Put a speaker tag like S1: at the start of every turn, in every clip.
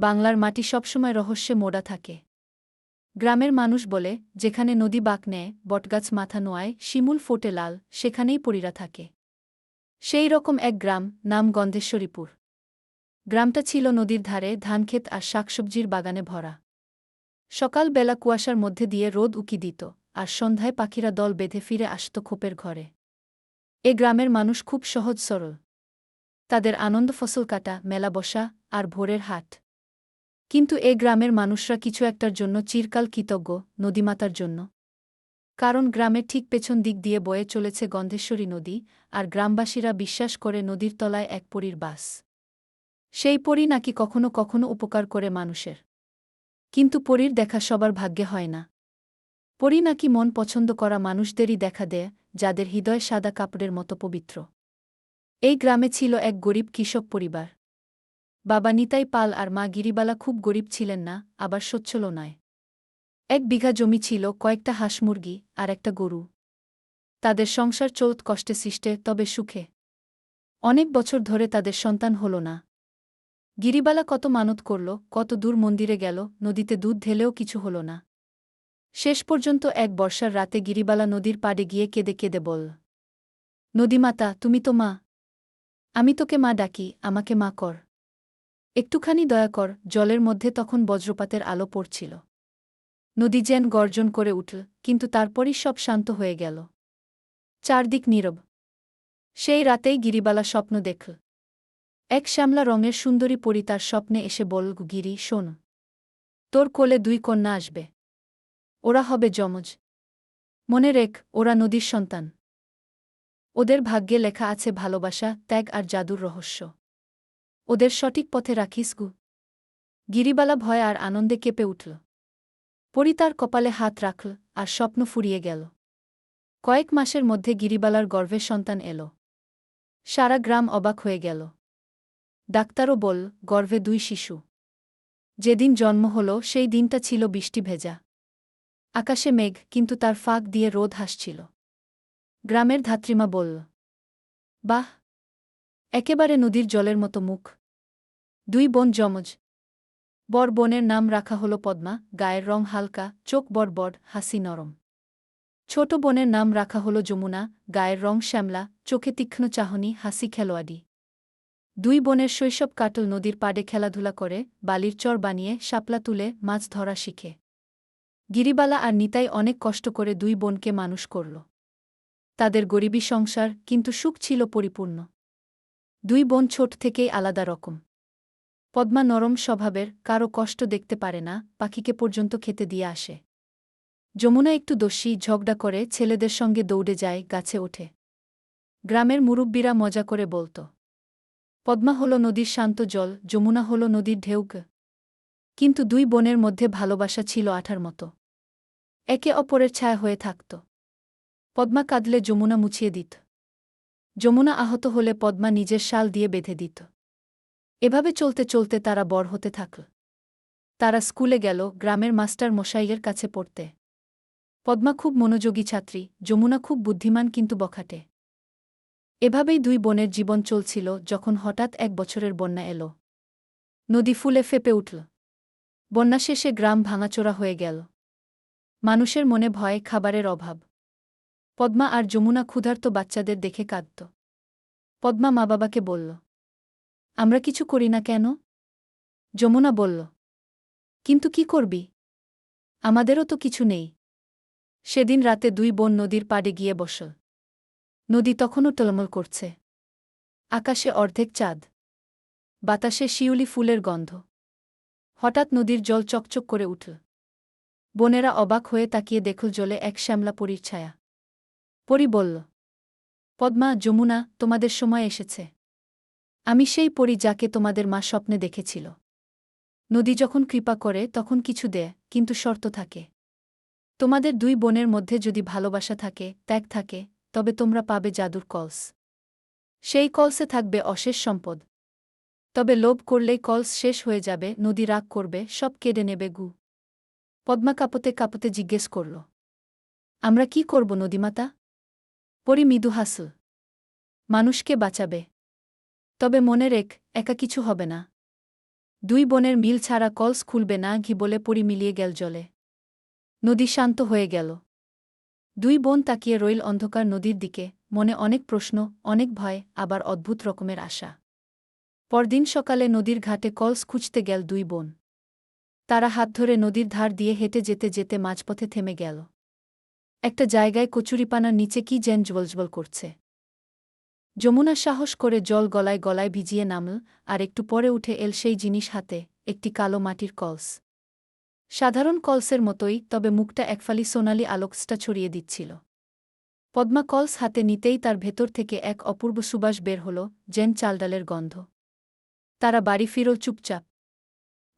S1: বাংলার মাটি সবসময় রহস্যে মোড়া থাকে। গ্রামের মানুষ বলে, যেখানে নদী বাঁক নেয়, বটগাছ মাথা নোয়ায়, শিমুল ফোটে লাল, সেখানেই পরীরা থাকে। সেই রকম এক গ্রাম, নাম গন্ধেশ্বরীপুর। গ্রামটা ছিল নদীর ধারে ধানক্ষেত আর শাকসবজির বাগানে ভরা। সকালবেলা কুয়াশার মধ্যে দিয়ে রোদ উকি দিত, আর সন্ধ্যায় পাখিরা দল বেঁধে ফিরে আসত খোপের ঘরে। এ গ্রামের মানুষ খুব সহজ সরল। তাদের আনন্দ ফসল কাটা, মেলা বসা, আর ভোরের হাট। কিন্তু এ গ্রামের মানুষরা কিছু একটার জন্য চিরকাল কৃতজ্ঞ, নদীমাতার জন্য। কারণ গ্রামের ঠিক পেছন দিক দিয়ে বয়ে চলেছে গন্ধেশ্বরী নদী, আর গ্রামবাসীরা বিশ্বাস করে নদীর তলায় এক পরীর বাস। সেই পরী নাকি কখনো কখনো উপকার করে মানুষের। কিন্তু পরীর দেখা সবার ভাগ্যে হয় না। পরী নাকি মন পছন্দ করা মানুষদেরই দেখা দেয়, যাদের হৃদয় সাদা কাপড়ের মতো পবিত্র। এই গ্রামে ছিল এক গরিব কৃষক পরিবার। বাবা নিতাই পাল আর মা গিরিবালা খুব গরিব ছিলেন না, আবার সচ্ছল নয় এক বিঘা জমি ছিল কয়েকটা হাঁস মুরগি আর একটা গরু। তাদের সংসার চলত কষ্টে সৃষ্টে, তবে সুখে। অনেক বছর ধরে তাদের সন্তান হল না। গিরিবালা কত মানত করল, কত দূর মন্দিরে গেল, নদীতে দুধ ঢেলেও কিছু হল না। শেষ পর্যন্ত এক বর্ষার রাতে গিরিবালা নদীর পাড়ে গিয়ে কেঁদে কেঁদে বল, নদীমাতা, তুমি তো মা। আমি তোকে মা ডাকি, আমাকে মা কর। একটুখানি দয়া কর, জলের মধ্যে তখন বজ্রপাতের আলো পড়ছিল। নদী যেন গর্জন করে উঠল, কিন্তু তারপরই সব শান্ত হয়ে গেল। চারদিক নীরব। সেই রাতেই গিরিবালা স্বপ্ন দেখল। এক শ্যামলা রঙের সুন্দরী পরী তার স্বপ্নে এসে বল গিরি, শোন। তোর কোলে দুই কন্যা আসবে। ওরা হবে যমজ। মনে রেখ, ওরা নদীর সন্তান। ওদের ভাগ্যে লেখা আছে ভালোবাসা, ত্যাগ আর জাদুর রহস্য। ওদের সঠিক পথে রাখিস গু। গিরিবালা ভয় আর আনন্দে কেঁপে উঠল। পরি তার কপালে হাত রাখল আর স্বপ্ন ফুরিয়ে গেল। কয়েক মাসের মধ্যে গিরিবালার গর্ভে সন্তান এল। সারা গ্রাম অবাক হয়ে গেল। ডাক্তারও বল, গর্ভে দুই শিশু। যেদিন জন্ম হল, সেই দিনটা ছিল বৃষ্টি ভেজা। আকাশে মেঘ, কিন্তু তার ফাঁক দিয়ে রোদ হাসছিল। গ্রামের ধাত্রীমা বলল, বাহ! একেবারে নদীর জলের মতো মুখ। দুই বোন যমজ। বর বোনের নাম রাখা হল পদ্মা, গায়ের রং হালকা, চোখ বড় হাসি নরম। ছোট বোনের নাম রাখা হল যমুনা, গায়ের রং শ্যামলা, চোখে তীক্ষ্ণ চাহনি, হাসি খেলোয়াড়ি। দুই বোনের শৈশব কাটল নদীর পাড়ে খেলাধুলা করে, বালির চর বানিয়ে, শাপলা তুলে, মাছ ধরা শিখে। গিরিবালা আর নিতাই অনেক কষ্ট করে দুই বোনকে মানুষ করল। তাদের গরিবী সংসার কিন্তু সুখ ছিল পরিপূর্ণ। দুই বোন ছোট থেকেই আলাদা রকম। পদ্মা নরম স্বভাবের কারও কষ্ট দেখতে পারে না, পাখিকে পর্যন্ত খেতে দিয়ে আসে। যমুনা একটু দোষী ঝগড়া করে, ছেলেদের সঙ্গে দৌড়ে যায়, গাছে ওঠে। গ্রামের মুরব্বীরা মজা করে বলত, পদ্মা হল নদীর শান্ত জল, যমুনা হল নদীর ঢেউগ কিন্তু দুই বোনের মধ্যে ভালোবাসা ছিল আঠার মতো। একে অপরের ছায়া হয়ে থাকত। পদ্মা কাঁদলে যমুনা মুছিয়ে দিত। যমুনা আহত হলে পদ্মা নিজের শাল দিয়ে বেঁধে দিত। এভাবে চলতে চলতে তারা বড় হতে থাকল তারা স্কুলে গেল গ্রামের মাস্টার মশাইয়ের কাছে পড়তে। পদ্মা খুব মনোযোগী ছাত্রী, যমুনা খুব বুদ্ধিমান কিন্তু বখাটে। এভাবেই দুই বোনের জীবন চলছিল যখন হঠাৎ এক বছরের বন্যা এল। নদী ফুলে ফেপে উঠল। বন্যা শেষে গ্রাম ভাঙাচোরা হয়ে গেল। মানুষের মনে ভয়ে খাবারের অভাব। পদ্মা আর যমুনা ক্ষুধার্ত বাচ্চাদের দেখে কাঁদত। পদ্মা মা বাবাকে বলল আমরা কিছু করি না কেন? যমুনা বলল, কিন্তু কি করবি? আমাদেরও তো কিছু নেই। সেদিন রাতে দুই বোন নদীর পাড়ে গিয়ে বসল নদী তখনও টলমল করছে। আকাশে অর্ধেক চাঁদ। বাতাসে শিউলি ফুলের গন্ধ। হঠাৎ নদীর জল চকচক করে উঠল। বোনেরা অবাক হয়ে তাকিয়ে দেখল জলে এক শ্যামলা পরীর ছায়া। পরি বলল, পদ্মা, যমুনা, তোমাদের সময় এসেছে। আমি সেই পরি যাকে তোমাদের মা স্বপ্নে দেখেছিল। নদী যখন কৃপা করে, তখন কিছু দেয় কিন্তু শর্ত থাকে। তোমাদের দুই বোনের মধ্যে যদি ভালোবাসা থাকে, ত্যাগ থাকে, তবে তোমরা পাবে জাদুর কলস। সেই কলসে থাকবে অশেষ সম্পদ। তবে লোভ করলেই কলস শেষ হয়ে যাবে, নদী রাগ করবে, সব কেড়ে নেবে গু। পদ্মা কাপতে কাপতে জিজ্ঞেস করল, আমরা কি করব নদীমাতা? পরি মৃদু হাসল, মানুষকে বাঁচাবে। তবে মনে রেখ, একা কিছু হবে না। দুই বোনের মিল ছাড়া কলস খুলবে না ঘি বলে পরি মিলিয়ে গেল জলে। নদী শান্ত হয়ে গেল। দুই বোন তাকিয়ে রইল অন্ধকার নদীর দিকে, মনে অনেক প্রশ্ন, অনেক ভয়, আবার অদ্ভুত রকমের আশা। পরদিন সকালে নদীর ঘাটে কলস খুঁজতে গেল দুই বোন। তারা হাত ধরে নদীর ধার দিয়ে হেঁটে যেতে যেতে মাঝপথে থেমে গেল। একটা জায়গায় কচুরিপানার নিচে কি যেন জ্বলজ্বল করছে। যমুনা সাহস করে জল গলায় গলায় ভিজিয়ে নামল, আর একটু পরে উঠে এল সেই জিনিস হাতে, একটি কালো মাটির কলস। সাধারণ কলসের মতোই, তবে মুখটা একফালি সোনালি আলোকসটা ছড়িয়ে দিচ্ছিল। পদ্মা কলস হাতে নিতেই তার ভেতর থেকে এক অপূর্ব সুবাস বের হল জেন চালডালের গন্ধ। তারা বাড়ি ফিরল চুপচাপ।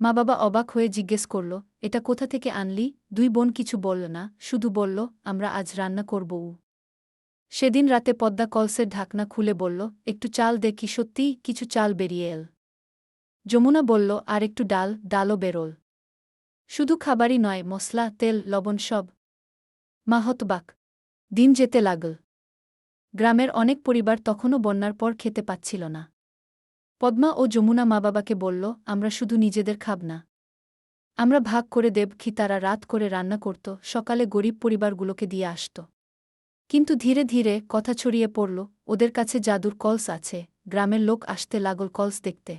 S1: মা বাবা অবাক হয়ে জিজ্ঞেস করল, এটা কোথা থেকে আনলি? দুই বোন কিছু বলল না, শুধু বলল, আমরা আজ রান্না করব উ। সেদিন রাতে পদ্মা কলসের ঢাকনা খুলে বলল, একটু চাল দে কি সত্যিই কিছু চাল বেরিয়ে এল। যমুনা বলল আর একটু ডাল, ডালও বেরোল। শুধু খাবারই নয়, মশলা, তেল, লবণ সব। মা হতবাক, দিন যেতে লাগল। গ্রামের অনেক পরিবার তখনও বন্যার পর খেতে পাচ্ছিল না। পদ্মা ও যমুনা মা বাবাকে বলল, আমরা শুধু নিজেদের খাব না। আমরা ভাগ করে দেব, কি তারা রাত করে রান্না করত, সকালে গরিব পরিবারগুলোকে দিয়ে আসত। কিন্তু ধীরে ধীরে কথা ছড়িয়ে পড়ল, ওদের কাছে জাদুর কলস আছে, গ্রামের লোক আসতে লাগল কলস দেখতে।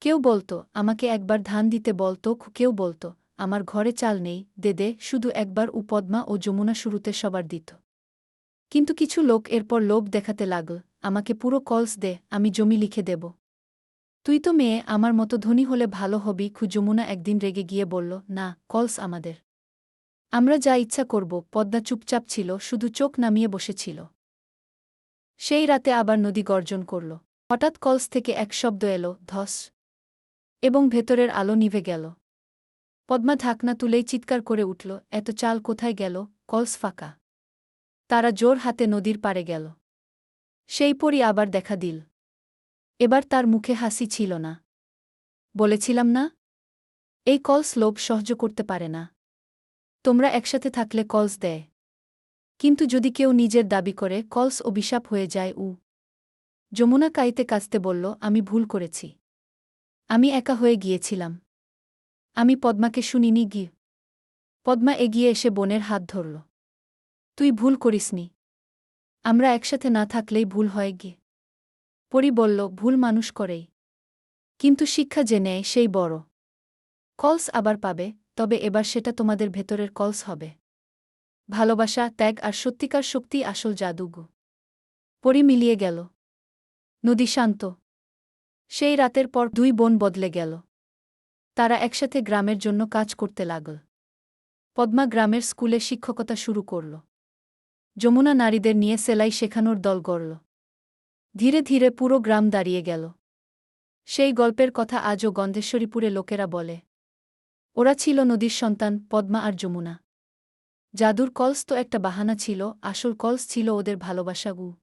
S1: কেউ বলতো, আমাকে একবার ধান দিতে বলতো, কেউ বলতো, আমার ঘরে চাল নেই, দে দে, শুধু একবার উপদ্মা ও যমুনা শুরুতে সবার দিত। কিন্তু কিছু লোক এরপর লোভ দেখাতে লাগল, আমাকে পুরো কলস দে, আমি জমি লিখে দেব। তুই তো মেয়ে, আমার মতো ধনী হলে ভালো হবি, খু যমুনা একদিন রেগে গিয়ে বলল, না, কলস আমাদের। আমরা যা ইচ্ছা করব, পদ্মা চুপচাপ ছিল, শুধু চোখ নামিয়ে বসেছিল। সেই রাতে আবার নদী গর্জন করল। হঠাৎ কলস থেকে এক শব্দ এলো, ধস, এবং ভেতরের আলো নিভে গেল। পদ্মা ঢাকনা তুলেই চিৎকার করে উঠল, এত চাল কোথায় গেল? কলস ফাঁকা। তারা জোর হাতে নদীর পারে গেল। সেই পরই আবার দেখা দিল। এবার তার মুখে হাসি ছিল না। বলেছিলাম না, এই কলস লোভ সহ্য করতে পারে না। তোমরা একসাথে থাকলে কলস দেয়। কিন্তু যদি কেউ নিজের দাবি করে, কলস অভিশাপ হয়ে যায়, উ। যমুনা কাইতে কাঁচতে বলল, আমি ভুল করেছি। আমি একা হয়ে গিয়েছিলাম। আমি পদ্মাকে শুনিনি গি পদ্মা এগিয়ে এসে বোনের হাত ধরল। তুই ভুল করিসনি। আমরা একসাথে না থাকলেই ভুল হয় গিয়ে। পরি বলল, ভুল মানুষ করেই। কিন্তু শিক্ষা যে নেয়, সেই বড়। কলস আবার পাবে। তবে এবার সেটা তোমাদের ভেতরের কলস হবে। ভালোবাসা, ত্যাগ আর সত্যিকার শক্তি আসল জাদুগু। পরি মিলিয়ে গেল। নদী শান্ত। সেই রাতের পর দুই বোন বদলে গেল। তারা একসাথে গ্রামের জন্য কাজ করতে লাগল। পদ্মা গ্রামের স্কুলে শিক্ষকতা শুরু করল। যমুনা নারীদের নিয়ে সেলাই শেখানোর দল গড়ল। ধীরে ধীরে পুরো গ্রাম দাঁড়িয়ে গেল। সেই গল্পের কথা আজও গন্ধেশ্বরীপুরে লোকেরা বলে। ওরা ছিল নদীর সন্তান, পদ্মা আর যমুনা। জাদুর কলস তো একটা বাহানা ছিল, আসল কলস ছিল ওদের ভালোবাসা গু।